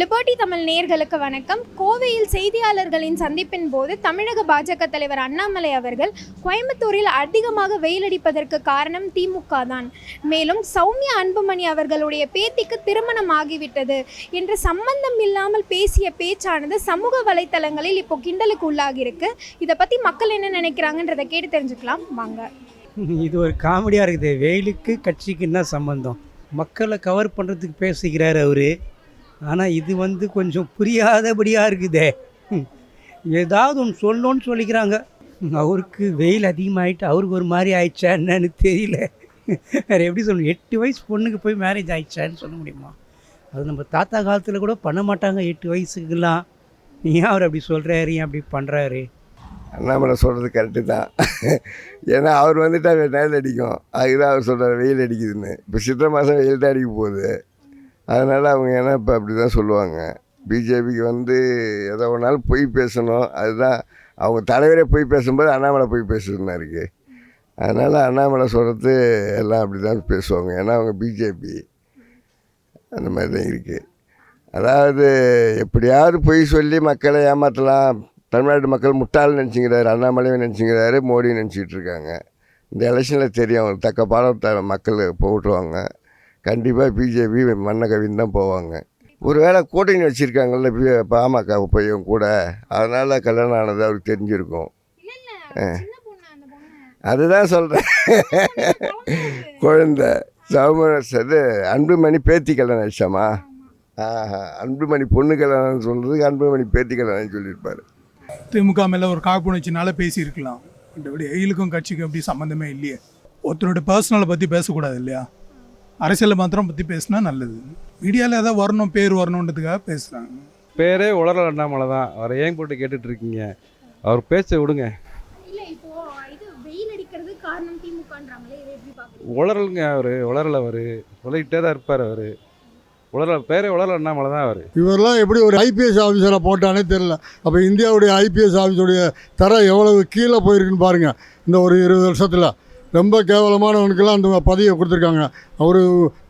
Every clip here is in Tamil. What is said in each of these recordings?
லிபர்டி தமிழ் நேர்களுக்கு வணக்கம். கோவையில் செய்தியாளர்களின் சந்திப்பின் போது தமிழக பாஜக தலைவர் அண்ணாமலை அவர்கள் கோயம்புத்தூரில் அதிகமாக வெயிலடிப்பதற்கு காரணம் திமுக தான். மேலும் சௌமியா அன்புமணி அவர்களுடைய பேத்திக்கு திருமணம் ஆகிவிட்டது என்று சம்பந்தம் இல்லாமல் பேசிய பேச்சானது சமூக வலைத்தளங்களில் இப்போ கிண்டலுக்கு உள்ளாகியிருக்கு. இதை பற்றி மக்கள் என்ன நினைக்கிறாங்கன்றதை கேட்டு தெரிஞ்சுக்கலாம். வாங்க. இது ஒரு காமெடியாக இருக்குது. வெயிலுக்கு கட்சிக்கு என்ன சம்பந்தம்? மக்களை கவர் பண்ணுறதுக்கு பேசுகிறார் அவர். ஆனால் இது வந்து கொஞ்சம் புரியாதபடியாக இருக்குதே. ஏதாவது ஒன்று சொல்லணும்னு சொல்லிக்கிறாங்க. அவருக்கு வெயில் அதிகமாகிட்டு அவருக்கு ஒரு மாதிரி ஆயிடுச்சா என்னன்னு தெரியல. வேறு எப்படி சொல்லணும் எட்டு வயசு பொண்ணுக்கு போய் மேரேஜ் ஆயிடுச்சான்னு சொல்ல முடியுமா? அது நம்ம தாத்தா காலத்தில் கூட பண்ண மாட்டாங்க. எட்டு வயசுக்கெல்லாம். ஏன் அவர் அப்படி சொல்கிறாரு ஏன் அப்படி பண்ணுறாரு அண்ணாமலை சொல்கிறது கரெக்டு தான். ஏன்னா அவர் வந்துட்டா நேரில் அடிக்கும். அதுதான் அவர் சொல்கிறார் வெயில் அடிக்குதுன்னு. இப்போ சித்திரை மாதம் வெயில் தான் அடிக்க போகுது. அதனால் அவங்க ஏன்னா இப்போ அப்படி தான் சொல்லுவாங்க. பிஜேபிக்கு வந்து எதை ஒன்றாலும் பொய் பேசணும். அதுதான் அவங்க தலைவரே பொய் பேசும்போது அண்ணாமலை பொய் பேசுறதுனா இருக்குது அதனால் அண்ணாமலை சொல்கிறது எல்லாம் அப்படி தான் பேசுவாங்க. ஏன்னா அவங்க பிஜேபி. அந்த மாதிரி தான் இருக்குது அதாவது எப்படியாவது பொய் சொல்லி மக்களை ஏமாற்றலாம் தமிழ்நாட்டு மக்கள் முட்டாள் நினச்சிக்கிறாரு. அண்ணாமலையும் நினச்சிக்கிறாரு. மோடியும் நினச்சிக்கிட்டு இருக்காங்க. இந்த எலெக்ஷனில் தெரியும். அவங்களுக்கு தக்க பாடம் த மக்கள் போட்டுருவாங்க. கண்டிப்பாக பிஜேபி மண்ணை கவின்னு தான் போவாங்க. ஒருவேளை கூட்டணி வச்சுருக்காங்கல்ல பாமக பையன் கூட. அதனால் கல்யாணம் ஆனது அவருக்கு தெரிஞ்சிருக்கும். அதுதான் சொல்கிறேன் குழந்த சௌமரஸ் அது அன்புமணி பேத்தி கல்யாணம் ஆயிடுச்சாமா? ஆஹா அன்புமணி பொண்ணு கல்யாணம் சொல்கிறதுக்கு அன்புமணி பேத்தி கல்யாணம் சொல்லியிருப்பாரு. திமுக மேலே ஒரு காழ்ப்புணர்ச்சினால பேசியிருக்கலாம். மற்றபடி எயிலுக்கும் கட்சிக்கும் அப்படி சம்மந்தமே இல்லையே. ஒருத்தரோட பர்சனலை பற்றி பேசக்கூடாது இல்லையா? அரசியலை மாத்திரம் பற்றி பேசினா நல்லது. மீடியாவில் ஏதாவது வரணும் பேர் வரணுன்றதுக்காக பேசுகிறாங்க பேரே உளறல் அண்ணாமலை தான் அவரை ஏன் போட்டு கேட்டுட்டு இருக்கீங்க அவர் பேச்சை விடுங்க. இல்லை இப்போ இது வெயில் அடிக்கிறது காரணம் திமுகன்றாங்களே இதை எப்படி பார்க்குறீங்க? உளறலுங்க அவர் உளறல் அவர். சொல்லிக்கிட்டே தான் இருப்பார் அவர். உளறல் பேரே உளறல் அண்ணாமலை தான் அவர். இவரெல்லாம் எப்படி ஒரு ஐபிஎஸ் ஆஃபீஸரை போட்டானே தெரில அப்போ இந்தியாவுடைய ஐபிஎஸ் ஆஃபீஸுடைய தரம் எவ்வளவு கீழே போயிருக்குன்னு பாருங்கள் இந்த ஒரு இருபது வருஷத்தில். ரொம்ப கேவலமானவனுக்கெல்லாம் அந்த பதவியை கொடுத்துருக்காங்க. அவர்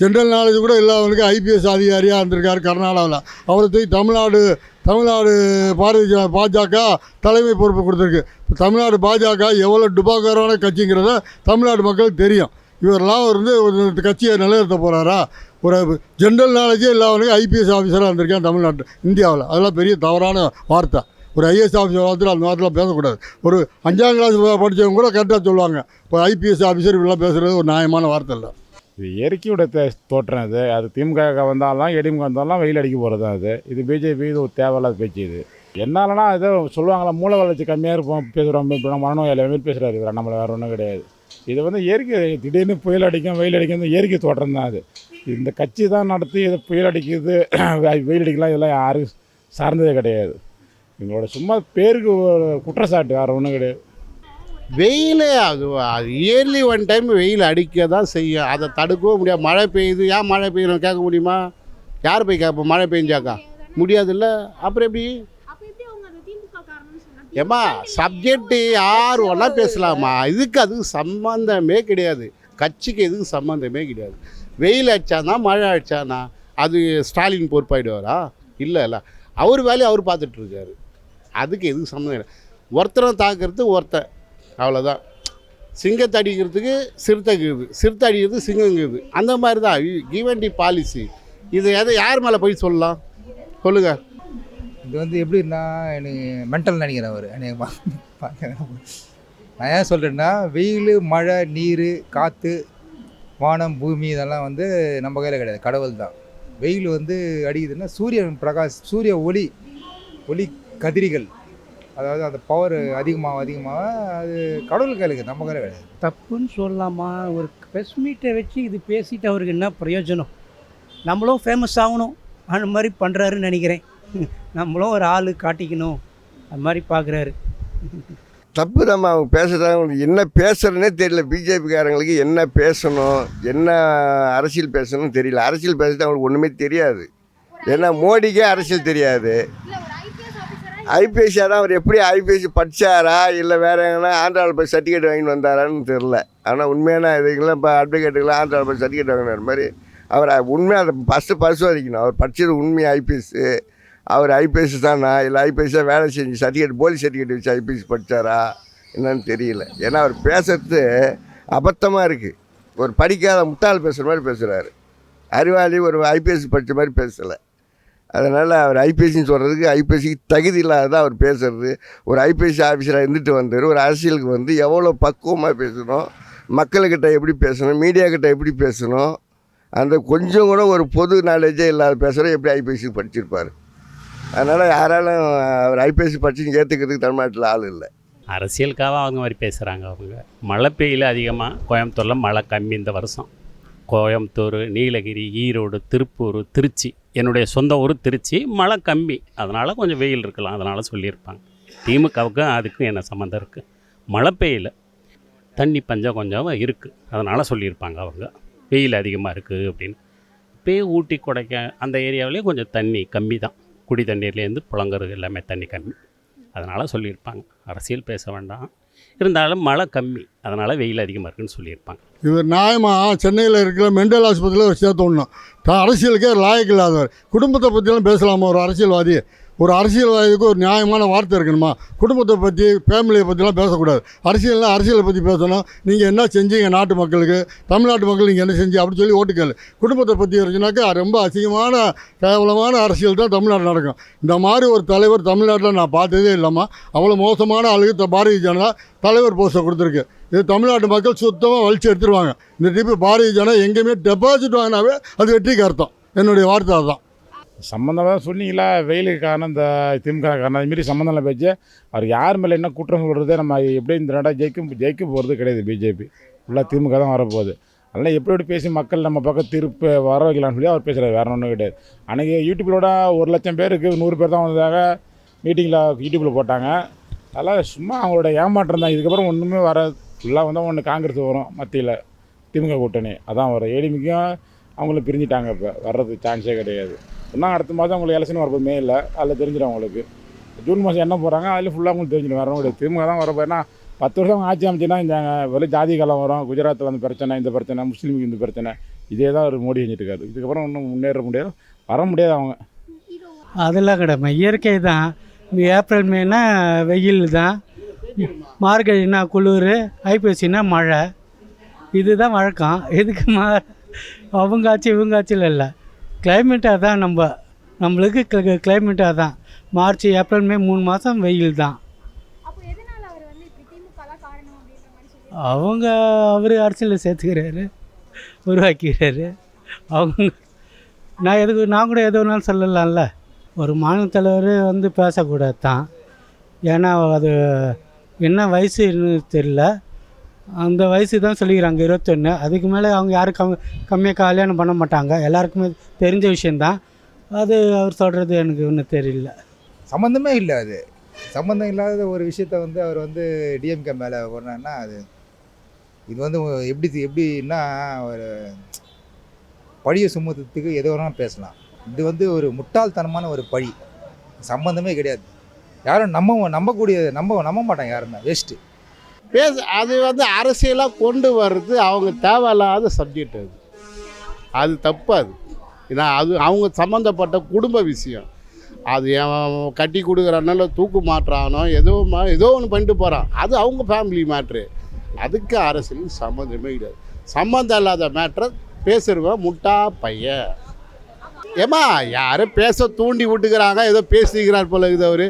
ஜென்ரல் நாலேஜ் கூட இல்லாதவனுக்கு ஐபிஎஸ் அதிகாரியாக இருந்திருக்காரு கர்நாடகாவில் அவரை தூக்கி தமிழ்நாடு தமிழ்நாடு பாரதிய பாஜக தலைமை பொறுப்பு கொடுத்துருக்கு. தமிழ்நாடு பாஜக எவ்வளோ டுபாக்காரான கட்சிங்கிறத தமிழ்நாடு மக்களுக்கு தெரியும். இவரெல்லாம் வந்து ஒரு கட்சியை நிலைநிறுத்த போகிறாரா ஒரு ஜென்ரல் நாலேஜே இல்லாதவனுக்கு ஐபிஎஸ் ஆஃபீஸராக இருந்திருக்கேன் தமிழ்நாட்டு இந்தியாவில். அதெல்லாம் பெரிய தவறான வார்த்தை. ஒரு ஐஏஎஸ் ஆஃபீஸர் வார்த்தை அந்த வார்த்தைலாம் பேசக்கூடாது. ஒரு அஞ்சாம் கிளாஸ் படித்தவங்க கூட கரெக்டாக சொல்லுவாங்க. இப்போ ஐபிஎஸ் ஆஃபீஸர் இப்படிலாம் பேசுகிறது ஒரு நியாயமான வார்த்தை இல்லை. இது இயற்கையோட தோற்றம் அது. அது திமுக வந்தாலும் எடிமுக வந்தாலும் வெயில் அடிக்க போகிறது தான் அது. இது பிஜேபி இது ஒரு தேவையில்லாத பேச்சு இது. என்னாலனா ஏதோ சொல்லுவாங்களா மூளை வளர்ச்சி கம்மியாக இருப்போம் பேசுகிறோம் இப்போ மனநோய் எல்லாமே பேசுகிறாரு இவர். நம்மளை வேறு ஒன்றும் கிடையாது. இது வந்து இயற்கை திடீர்னு புயல் அடிக்கும் வெயில் அடிக்கும் இந்த இயற்கை தோற்றம் தான் அது. இந்த கட்சி தான் நடத்தி இதை புயல் அடிக்குது வெயில் அடிக்கலாம் இதெல்லாம் யாரும் சார்ந்ததே கிடையாது. எங்களோட சும்மா பேருக்கு குற்றச்சாட்டு வேறு ஒன்றும் கிடையாது. வெயில் அது அது இயர்லி ஒன் டைம் வெயில் அடிக்க தான் செய்யும். அதை தடுக்கவும் முடியாது. மழை பெய்யுது ஏன் மழை பெய்யணும் கேட்க முடியுமா? யார் போய் கேட்போம் மழை பெஞ்சாக்கா? முடியாதுல்ல? அப்புறம் எப்படி? ஏம்மா சப்ஜெக்ட்டு யார் ஒன்றா பேசலாமா? இதுக்கு அதுக்கு சம்மந்தமே கிடையாது. கட்சிக்கு எதுக்கு சம்மந்தமே கிடையாது. வெயில் அடித்தானா மழை அடித்தானா அது ஸ்டாலின் பொறுப்பாயிடுவாரா? இல்லை இல்லை. அவர் வேலையை அவர் பார்த்துட்ருக்காரு அதுக்கு எதுக்கு சம்மந்தம் இல்லை. ஒருத்தரை தாக்குறது ஒருத்தன் அவ்வளோதான் சிங்கத்தை அடிக்கிறதுக்கு சிறுத்தை இருக்குது சிறுத்தை அடிக்கிறதுக்கு சிங்கம் அந்த மாதிரி தான் கிவண்டி பாலிசி இது எதை யார் மேலே போய் சொல்லலாம்? சொல்லுங்கள் இது வந்து எப்படின்னா எனக்கு மென்டல் நினைக்கிறேன் அவர். எனக்கு நான் ஏன் சொல்கிறேன்னா வெயில் மழை நீர் காற்று வானம் பூமி இதெல்லாம் வந்து நம்ம கையில் கிடையாது. கடவுள் தான் வெயில் வந்து அடிக்குதுன்னா சூரியன் பிரகாஷ் சூரிய ஒளி ஒளி கதிரிகள். அதாவது அந்த பவர் அதிகமாக அதிகமாக அது கடவுள் கையில் இருக்குது நம்ம கையில் கிடையாது. தப்புன்னு சொல்லலாமா? ஒரு ப்ரெஸ் மீட்டை வச்சு இது பேசிட்டு அவருக்கு என்ன பிரயோஜனம்? நம்மளும் ஃபேமஸ் ஆகணும். அந்த மாதிரி பண்ணுறாருன்னு நினைக்கிறேன். நம்மளும் ஒரு ஆள் காட்டிக்கணும். அது மாதிரி பார்க்குறாரு தப்பு தான் அவங்க பேசுகிறாங்க என்ன பேசுகிறேனே தெரியல. பிஜேபிக்காரங்களுக்கு என்ன பேசணும் என்ன அரசியல் பேசணும்னு தெரியல. அரசியல் பேசுறது அவங்களுக்கு ஒன்றுமே தெரியாது. ஏன்னா மோடிக்கே அரசியல் தெரியாது. ஐபிஎஸ் தான் அவர் எப்படி ஐபிஎஸ்சி படித்தாரா இல்லை வேறு எங்கன்னா ஆந்திராவில் போய் சர்டிஃபிகேட் வாங்கிட்டு வந்தாரான்னு தெரில ஆனால் உண்மையான இதுக்கெல்லாம் இப்போ அட்வொகேட்டுக்கெல்லாம் ஆந்திராவில் போய் சர்டிஃபிகேட் வாங்கினார். மாதிரி அவர் உண்மையாக அதை ஃபஸ்ட்டு பரிசோதிக்கணும். அவர் படித்தது உண்மை ஐபிஎஸ்ஸு அவர் ஐபிஎஸ் தானா? இல்லை ஐபிஎஸ்ஸாக வேலை செஞ்சு சர்டிஃபிகேட் போலீஸ் சர்டிஃபிகேட் வச்சு ஐபிஎஸ் படித்தாரா என்னன்னு தெரியல. ஏன்னா அவர் பேசுறது அபத்தமாக இருக்குது ஒரு படிக்காத முட்டாள் பேசுகிற மாதிரி பேசுகிறாரு அறிவாளி ஒரு ஐபிஎஸ் படித்த மாதிரி பேசலை. அதனால் அவர் ஐபிஎஸ்சின்னு சொல்கிறதுக்கு ஐபிஎஸ்சிக்கு தகுதி இல்லாத அவர் பேசுறது. ஒரு ஐபிஎஸ்சி ஆஃபீஸராக இருந்துட்டு வந்தார் ஒரு அரசியலுக்கு வந்து எவ்வளோ பக்குவமாக பேசணும் மக்கள்கிட்ட எப்படி பேசணும் மீடியாக்கிட்ட எப்படி பேசணும் அந்த கொஞ்சம் கூட ஒரு பொது நாலேஜே இல்லாத பேசுகிற எப்படி ஐபிஎஸ்சி படிச்சிருப்பார். அதனால் யாராலும் அவர் ஐபிஎஸ்சி படிச்சு ஏற்றுக்கிறதுக்கு தமிழ்நாட்டில் ஆள் இல்லை. அரசியலுக்காக அவங்க மாதிரி பேசுகிறாங்க அவங்க. மழை பெய்யல அதிகமாக கோயம்புத்தூரில் மழை கம்மி இந்த வருஷம். கோயம்புத்தூர் நீலகிரி ஈரோடு திருப்பூர் திருச்சி. என்னுடைய சொந்த ஊர் திருச்சி மழை கம்மி. அதனால் கொஞ்சம் வெயில் இருக்கலாம். அதனால் சொல்லியிருப்பாங்க. திமுகவுக்கும் அதுக்கும் என்ன சம்மந்தம் இருக்குது மழை பெய்யல. தண்ணி பஞ்சம் கொஞ்சம் இருக்குது அதனால் சொல்லியிருப்பாங்க அவங்க. வெயில் அதிகமாக இருக்குது அப்படின்னு. இப்போயே ஊட்டி கொடைக்க அந்த ஏரியாவிலே கொஞ்சம் தண்ணி கம்மி தான். குடி தண்ணீர்லேருந்து புழங்குறது எல்லாமே தண்ணி கம்மி. அதனால் சொல்லியிருப்பாங்க. அரசியல் பேச வேண்டாம். இருந்தாலும் மழை கம்மி. அதனால் வெயில் அதிகமாக இருக்குன்னு சொல்லியிருப்பாங்க. இவர் நியாயமாக சென்னையில் இருக்கிற மெண்டல் ஆஸ்பத்திரியில் ஒரு சேர்த்து விடணும் அரசியலுக்கே லாயக்கு இல்லாதவர். குடும்பத்தை பற்றிலாம் பேசலாமா ஒரு அரசியல்வாதி? ஒரு அரசியல்வாதிக்கு ஒரு நியாயமான வார்த்தை இருக்கணுமா? குடும்பத்தை பற்றி ஃபேமிலியை பற்றிலாம் பேசக்கூடாது. அரசியல்னால் அரசியலை பற்றி பேசணும். நீங்கள் என்ன செஞ்சீங்க நாட்டு மக்களுக்கு? தமிழ்நாட்டு மக்கள் நீங்கள் என்ன செஞ்சு அப்படின்னு சொல்லி ஓட்டுக்கல் குடும்பத்தை பற்றி இருந்துச்சுனாக்கா ரொம்ப அசிங்கமான கேவலமான அரசியல் தான் தமிழ்நாடு நடக்கும். இந்த மாதிரி ஒரு தலைவர் தமிழ்நாட்டில் நான் பார்த்ததே இல்லாமல் அவ்வளோ மோசமான ஆளுக்கு பாரதிய ஜனதா தலைவர் போஸ்ட்டை கொடுத்துருக்கு. இது தமிழ்நாட்டு மக்கள் சுத்தமாக வலிச்சு எடுத்துருவாங்க. இந்த டிப்பு பாரதிய ஜனதா எங்கேயுமே டெபாசிட் வாங்கினாவே அது வெற்றிக்கு அர்த்தம். என்னுடைய வார்த்தை அதுதான். சம்மந்தமாக சொன்னீங்களா? வெயிலுக்கு காரணம் இந்த திமுக காரணம். அதுமாரி சம்மந்தம் பேச்சு. அவர் யார் மேலே என்ன குற்றம் சொல்கிறது நம்ம எப்படி இந்த நாடாக ஜெயிக்கும் ஜெயிக்க போகிறது கிடையாது பிஜேபி. ஃபுல்லாக திமுக தான் வரப்போகுது. அதனால் எப்படி எப்படி பேசி மக்கள் நம்ம பக்கம் திருப்ப வர வைக்கலாம்னு சொல்லி அவர் பேசுகிறார் வேற ஒன்றும் கிடையாது. அன்றைக்கி யூடியூப்லோட ஒரு லட்சம் பேருக்கு நூறு பேர் தான் வந்ததாக மீட்டிங்கில் யூடியூப்பில் போட்டாங்க. அதெல்லாம் சும்மா அவங்களோட ஏமாற்றம் தான். இதுக்கப்புறம் ஒன்றுமே வராது. ஃபுல்லாக வந்தால் ஒன்று காங்கிரஸ் வரும் மத்தியில். திமுக கூட்டணி. அதான் வரும். ஏடிமிக்கும் அவங்களும் பிரிஞ்சிட்டாங்க இப்போ. வர்றதுக்கு சான்ஸே கிடையாது. இன்னும் அடுத்த மாதம் அவங்களுக்கு எலெக்ஷன் வரப்போ மே இல்லை அதில் தெரிஞ்சிடும் அவங்களுக்கு. ஜூன் மாதம் என்ன போகிறாங்க அதில் ஃபுல்லாக அவங்களுக்கு தெரிஞ்சிடும். வரணும் கிடையாது. திமுக தான் வரப்போ ஏன்னா பத்து வருஷம் அவங்க ஆட்சி அமைச்சுன்னா இந்த வெளி ஜாதி காலம் வரும் குஜராத்தில் அந்த பிரச்சனை இந்த பிரச்சனை முஸ்லீமுக்கு இந்த பிரச்சனை இதே தான் ஒரு மோடி செஞ்சுட்டு இருக்காரு. இதுக்கப்புறம் ஒன்றும் முன்னேற முடியாது வர முடியாது அவங்க. அதெல்லாம் கிடையாது. இயற்கை தான். இந்த ஏப்ரல் மேனா வெயில் தான். மார்கழினா குளிர் ஐப்பசினா மழை. இதுதான் வழக்கம். எதுக்கு மா அவங்க ஆச்சு இவங்க ஆட்சியில் இல்லை. கிளைமேட்டாக தான் நம்ம நம்மளுக்கு கிளைமேட்டாக தான் மார்ச் ஏப்ரல் மே மூணு மாதம் வெயில் தான். அவங்க அவர் அரசியலில் சேர்த்துக்கிறாரு. உருவாக்கிறாரு அவங்க நான் எதுக்கு நான் கூட எது வேணாலும் சொல்லலாம்ல. ஒரு மாநில தலைவர் வந்து பேசக்கூடாது தான் ஏன்னா அது என்ன வயசுன்னு தெரியல. அந்த வயசு தான் சொல்லிக்கிறாங்க இருபத்தொன்று அதுக்கு மேலே அவங்க யாரும் கம் கம்மியாக கல்யாணம் பண்ண மாட்டாங்க. எல்லாருக்குமே தெரிஞ்ச விஷயந்தான் அது அவர் சொல்கிறது எனக்கு ஒன்றும் தெரியல. சம்மந்தமே இல்லை அது. சம்மந்தம் இல்லாத ஒரு விஷயத்த வந்து அவர் வந்து டிஎம்கே மேலே போடுறாருன்னா அது இது வந்து எப்படி எப்படின்னா ஒரு பழியை சுமத்துறதுக்கு எது வேணாலும் பேசலாம். இது வந்து ஒரு முட்டாள்தனமான ஒரு பழி. சம்மந்தமே கிடையாது. யாரும் நம்ப நம்பக்கூடிய நம்ப நம்ப மாட்டாங்க யாருமே. வேஸ்ட்டு பேச அது வந்து அரசியலாக கொண்டு வர்றது அவங்க தேவையில்லாத சப்ஜெக்ட் அது. அது தப்பு அது. ஏன்னா அது அவங்க சம்மந்தப்பட்ட குடும்ப விஷயம். அது கட்டி கொடுக்குறானோ தூக்கு மாட்டுறானோ ஏதோ மா- ஏதோ ஒன்று பண்ணிட்டு போகிறான் அது அவங்க ஃபேமிலி மேட்ரு அதுக்கு அரசியலுக்கு சம்மந்தமே கிடையாது. சம்மந்தம் இல்லாத மேட்ரை பேசுகிறவன் முட்டா பையன் ஏமா யாரும் பேச தூண்டி விட்டுக்கிறாங்க ஏதோ பேசிக்கிறார் போல இது அவர்.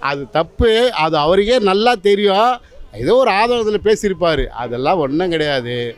அது தப்பு. அது அவருக்கே நல்லா தெரியும். ஏதோ ஒரு ஆதரத்தில் பேசியிருப்பார். அதெல்லாம் ஒன்றும் கிடையாது.